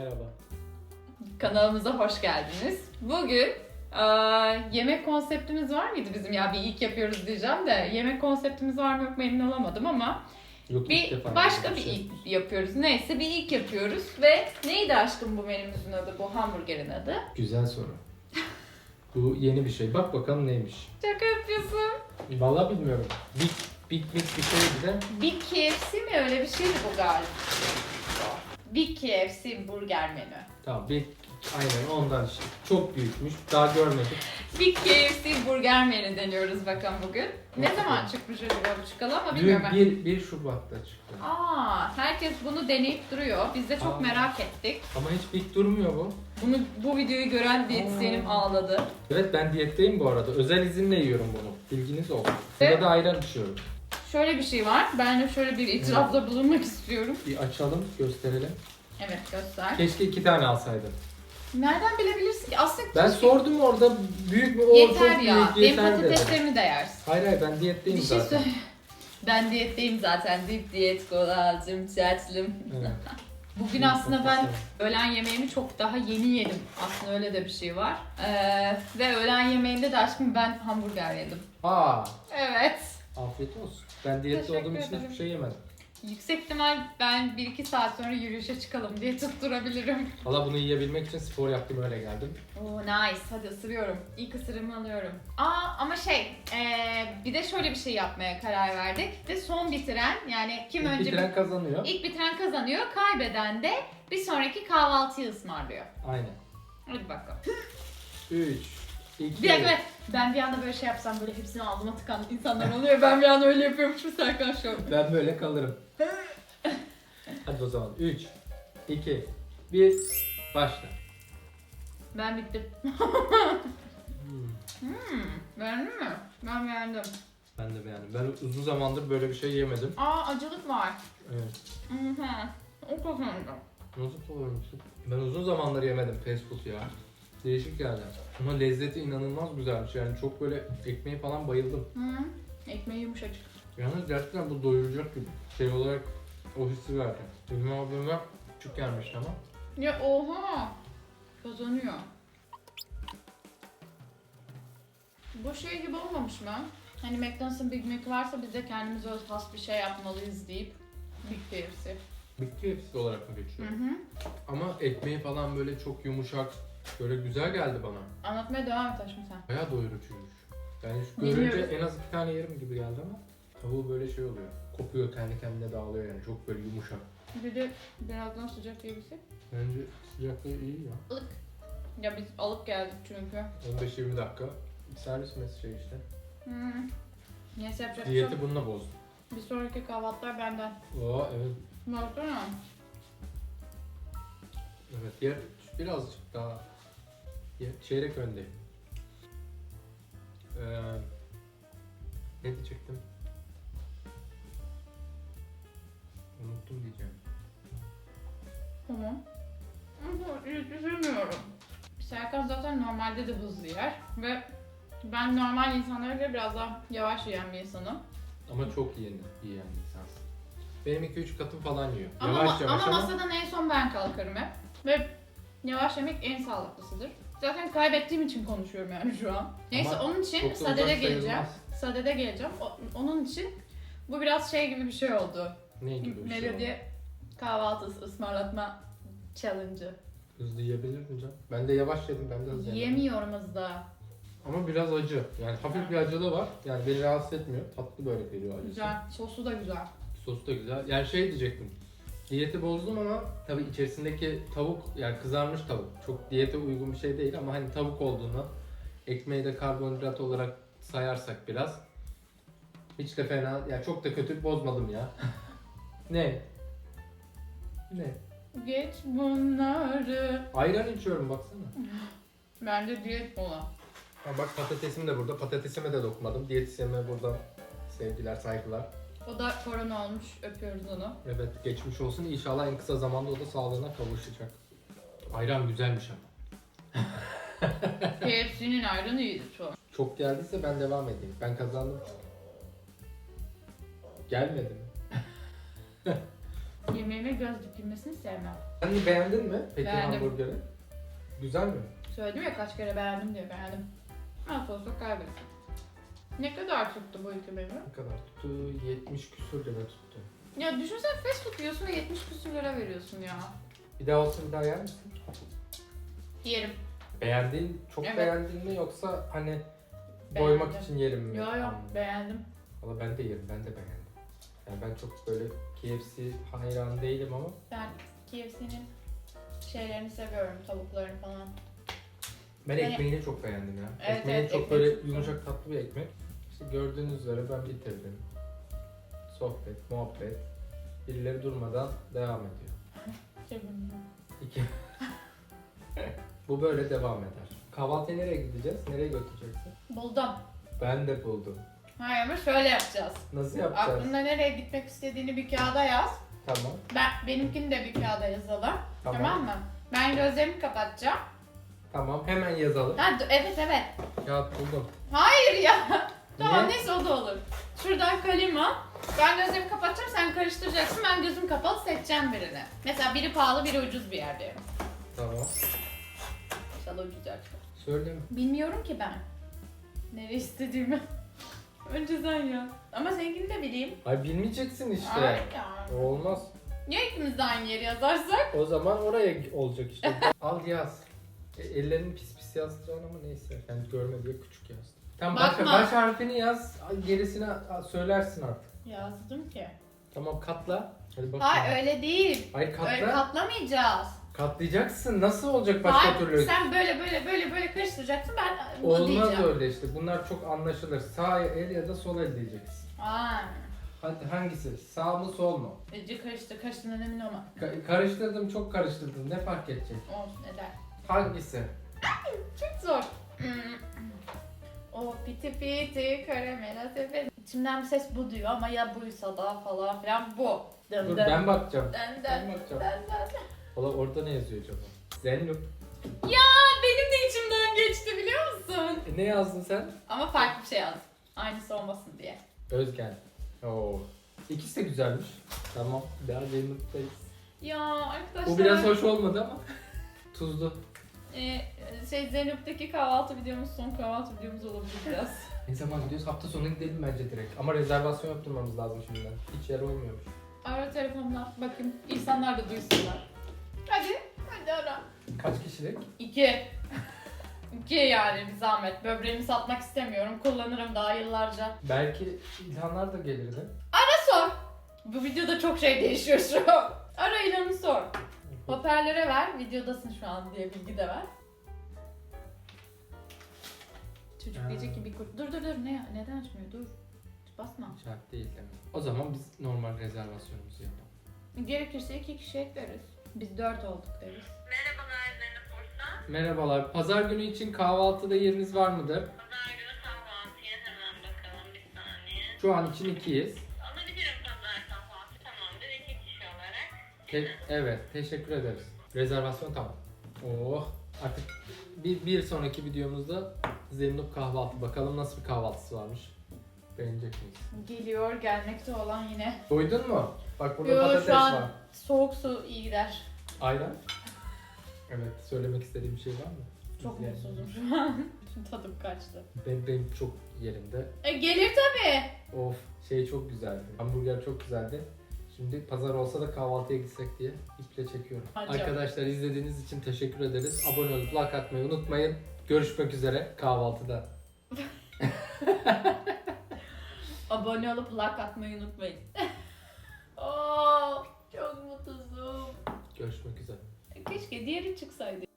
Merhaba. Kanalımıza hoş geldiniz. Bugün aa, yemek konseptimiz var mıydı bizim ya? Bir ilk yapıyoruz diyeceğim de yemek konseptimiz var mı yok mu emin olamadım ama Yok, ilk bir defa başka bir şey. ilk yapıyoruz. Neyse bir ilk yapıyoruz ve neydi aşkım bu menümüzün adı, bu hamburgerin adı? Güzel soru. Bu yeni bir şey. Bak bakalım neymiş. Şaka yapıyorsun. Vallahi bilmiyorum. Big Big Mix bir şeydi de. Big KFC mi öyle bir şeydi bu galiba? Big KFC burger menü. Tamam Big aynen ondan işte. Çok büyükmüş. Daha görmedik. Big KFC burger menü deniyoruz bakalım bugün. Ne Bakalım. zaman çıkmış acaba bu çıkalı ama Dün bilmiyorum ben. 1, 1 Şubat'ta çıktı. Aa, herkes bunu deneyip duruyor. Biz de çok Aa. merak ettik. Ama hiç Big durmuyor bu. Bunu bu videoyu gören diyetisyenim ağladı. Evet ben diyetteyim bu arada. Özel izinle yiyorum bunu. Bilginiz olsun. Ve- Burada da ayran içiyorum. Şöyle bir şey var. Ben de şöyle bir itirafta bulunmak istiyorum. Bir açalım, gösterelim. Evet göster. Keşke iki tane alsaydım. Nereden bilebilirsin ki? Aslında Ben keşke- sordum orada büyük mü? O yeter çok ya. büyük Benim yeter dedi. patateslerimi de yersin. Hayır hayır ben diyetteyim Bir şey zaten. söyle. Ben diyetteyim zaten. Dip diyet kolacım, çerçlim. Evet. Bugün aslında ben öğlen yemeğimi çok daha yeni yedim. Aslında öyle de bir şey var. Ee, ve öğlen yemeğinde de aşkım ben hamburger yedim. Aa, Evet. afiyet olsun. Ben diyette Teşekkür olduğum için ederim. hiçbir şey yemedim. Yüksek ihtimal ben 1-2 saat sonra yürüyüşe çıkalım diye tutturabilirim. Valla bunu yiyebilmek için spor yaptım öyle geldim. Oo nice. Hadi ısırıyorum. İlk ısırımı alıyorum. Aa ama şey ee, bir de şöyle bir şey yapmaya karar verdik. Ve son bitiren yani kim İlk önce bitiren kazanıyor. ilk bitiren kazanıyor. Kaybeden de bir sonraki kahvaltıyı ısmarlıyor. Aynen. Hadi bakalım. 3, 2, Bir dakika ben bir anda böyle şey yapsam böyle hepsini ağzıma tıkan insanlar oluyor. Ben bir anda öyle yapıyormuşum Serkan şu an. Ben böyle kalırım. Hadi o zaman 3, 2, 1, başla. Ben bittim. Hmm, Hmm, beğendin mi? Ben beğendim. Ben de beğendim. Ben uzun zamandır böyle bir şey yemedim. Aa acılık var. Evet. Hı hı. O kazandı. Nasıl koymuşsun? Ben uzun zamandır yemedim fast food ya. Değişik geldi. Ama lezzeti inanılmaz güzelmiş. Yani çok böyle ekmeği falan bayıldım. Hı. Ekmeği yumuşacık. Yalnız gerçekten bu doyuracak gibi şey olarak o hissi verdi. Benim abime küçük gelmişti ama. Ya oha. Kazanıyor. Bu şey gibi olmamış mı? Hani McDonald's'ın Big Mac varsa biz de kendimize öz has bir şey yapmalıyız deyip Big KFC. Bitti hepsi olarak mı Hı geçiyor? hı. Ama ekmeği falan böyle çok yumuşak, böyle güzel geldi bana. Anlatmaya devam et aşkım sen. Bayağı doyurucuymuş. Yani şu görünce en az iki tane yerim gibi geldi ama tavuğu böyle şey oluyor. Kopuyor, kendi kendine dağılıyor yani. Çok böyle yumuşak. Bir de birazdan sıcak yiyebilsek. Bence sıcaklığı iyi ya. Ilık. Ya biz alıp geldik çünkü. 15-20 dakika. Servis mesi şey işte. Hı. Neyse yapacak bir şey yok. Diyeti bununla bozdum. Bir sonraki kahvaltılar benden. Oo evet. Baksana. Evet yer birazcık daha çeyrek önde. Ee, ne diyecektim? Unuttum diyeceğim. Tamam. Ama üzülmüyorum. Serkan zaten normalde de hızlı yer ve ben normal insanlara göre biraz daha yavaş yiyen bir insanım. Ama çok yiyen bir insansın. Benim 2-3 katım falan yiyor. Ama, yavaş yavaş ama ama, masadan en son ben kalkarım hep. Ve yavaş yemek en sağlıklısıdır. Zaten kaybettiğim için konuşuyorum yani şu an. Neyse Ama onun için çok da sadede uzak geleceğim. sayılmaz. Sadede geleceğim. O- onun için bu biraz şey gibi bir şey oldu. Ne gibi bir şey Melodi kahvaltısı ısmarlatma challenge'ı. Hızlı yiyebilirdin canım. Ben de yavaş yedim, ben de hızlı yedim. Yiyemiyorum hızlı. Ama biraz acı. Yani hafif bir acılığı var. Yani beni rahatsız etmiyor. Tatlı böyle geliyor acısı. Güzel. Sosu da güzel. Sosu da güzel. Yani şey diyecektim. Diyeti bozdum ama tabii içerisindeki tavuk yani kızarmış tavuk. Çok diyete uygun bir şey değil ama hani tavuk olduğunu ekmeği de karbonhidrat olarak sayarsak biraz hiç de fena yani çok da kötü bozmadım ya. ne? Ne? Geç bunları. Ayran içiyorum baksana. Bence diyet mola. Ha bak patatesim de burada. Patatesime de dokunmadım. Diyetisyenime buradan sevgiler, saygılar. O da korona olmuş. Öpüyoruz onu. Evet geçmiş olsun. İnşallah en kısa zamanda o da sağlığına kavuşacak. Ayran güzelmiş ama. KFC'nin ayranı iyiydi şu. Çok geldiyse ben devam edeyim. Ben kazandım. Gelmedi mi? Yemeğime göz dikilmesini sevmem. Sen de beğendin mi peki Beğendim. hamburgeri? Güzel mi? Söyledim ya kaç kere beğendim diye beğendim. Nasıl olsa kaybettim. Ne kadar tuttu bu iki? Ne kadar tuttu? 70 küsur lira tuttu. Ya düşünsene fast food yiyorsun ve 70 küsür lira veriyorsun ya. Bir daha olsa bir daha yer misin? Yerim. Beğendiğin, çok Evet. beğendin mi yoksa hani doymak Beğendim. için yerim mi? Yo yo beğendim. Valla ben de yerim, ben de beğendim. Yani ben çok böyle KFC hayran değilim ama Ben KFC'nin şeylerini seviyorum, tavuklarını falan. ben Yani- ekmeğini çok beğendim ya. Evet, Ekmeği evet, çok ekmeği böyle çok yumuşak tatlı bir ekmek. İşte gördüğünüz üzere ben bitirdim. Sohbet, muhabbet. Birileri durmadan devam ediyor. Sevim. İki. Bu böyle devam eder. Kahvaltıya nereye gideceğiz? Nereye götüreceksin? Buldum. Ben de buldum. Hayır ama şöyle yapacağız. Nasıl yapacağız? Aklında nereye gitmek istediğini bir kağıda yaz. Tamam. Ben benimkini de bir kağıda yazalım. Tamam. Tamam, mı? Ben gözlerimi kapatacağım. Tamam. Hemen yazalım. Ha, d- evet evet. Kağıt buldum. Hayır ya. Tamam neyse o da olur. Şuradan kalem al. Ben gözlerimi kapatacağım sen karıştıracaksın. Ben gözüm kapalı seçeceğim birini. Mesela biri pahalı biri ucuz bir yerde. Tamam. İnşallah ucuz yer çıkar. Söyle. Bilmiyorum ki ben. Nereye istediğimi. Önce sen ya. Ama seninkini de bileyim. Ay bilmeyeceksin işte. Ay ya. Olmaz. Ya ikimiz de aynı yeri yazarsak? O zaman oraya olacak işte. Al yaz. E, ellerini pis pis yazdıracaksın ama neyse. Ben görme diye küçük yazdım. Tamam Bakma. baş harfini yaz. Gerisini söylersin artık. Yazdım ki. Tamam katla. Hadi bakalım. Hayır öyle değil. Hayır katla. Öyle katlamayacağız. Katlayacaksın. Nasıl olacak başka Hayır, türlü? sen böyle böyle böyle böyle karıştıracaksın ben bu Olmaz diyeceğim. öyle işte. Bunlar çok anlaşılır. Sağ el ya da sol el diyeceksin. Aa, Hadi hangisi? Sağ mı sol mu? Ece karıştı, karıştığından emin olma. Ka- karıştırdım çok karıştırdım. Ne fark edecek? Olsun eder. Hangisi? Çok zor. Hmm. O piti piti karamela tepe. İçimden bir ses bu diyor ama ya buysa da falan filan bu. Dın Dur dın. ben bakacağım. Dın Ben dın. bakacağım. Dın dın. Valla orada ne yazıyor acaba? Zeynep. Ya benim de içimden geçti biliyor musun? E, ne yazdın sen? Ama farklı bir şey yazdım. Aynısı olmasın diye. Özgen. Oo. İkisi de güzelmiş. Tamam. Daha Zeynep'teyiz. Ya arkadaşlar. Bu biraz hoş olmadı ama. Tuzlu. Ee, şey Zeynep'teki kahvaltı videomuz son kahvaltı videomuz olabilir biraz. Ne zaman gidiyoruz? Hafta sonu gidelim bence direkt. Ama rezervasyon yaptırmamız lazım şimdiden. Hiç yer olmuyormuş. ara telefonla bakayım insanlar da duysunlar. Hadi, hadi ara. Kaç kişilik? İki. İki yani bir zahmet. Böbreğimi satmak istemiyorum. Kullanırım daha yıllarca. Belki İlhanlar da gelirdi. Ne sor? Bu videoda çok şey değişiyor şu an. Ara İlhan'ı sor. Hoparlöre ver. Videodasın şu an diye bilgi de ver. Çocuk Ha. diyecek ki bir kurt. Dur dur dur ne? Neden açmıyor? Dur. Basma. Şart değil demek. O zaman biz normal rezervasyonumuzu yapalım. Gerekirse iki kişi ekleriz. Biz dört olduk deriz. Merhabalar Zeynep Bursa. Merhabalar. Pazar günü için kahvaltıda yeriniz var mıdır? Pazar günü kahvaltıya hemen bakalım bir saniye. Şu an için ikiyiz. Te- evet, teşekkür ederiz. Rezervasyon tamam. Oh, artık bir, bir sonraki videomuzda Zeynep kahvaltı. Bakalım nasıl bir kahvaltısı varmış. Beğenecek miyiz? Geliyor gelmekte olan yine. Doydun mu? Bak burada Yo, patates şu an- var. Soğuk su iyi gider. Ayran. Evet, söylemek istediğim bir şey var mı? Çok İzleyen- mutsuzum şu an. Tadım kaçtı. Benim, benim çok yerimde. E, gelir tabii. Of, şey çok güzeldi. Hamburger çok güzeldi. Şimdi pazar olsa da kahvaltıya gitsek diye iple çekiyorum. Hadi. Arkadaşlar izlediğiniz için teşekkür ederiz. Abone olup like atmayı unutmayın. Görüşmek üzere kahvaltıda. Abone olup like atmayı unutmayın. Oo, çok mutsuzum. Görüşmek üzere. Keşke diğeri çıksaydı.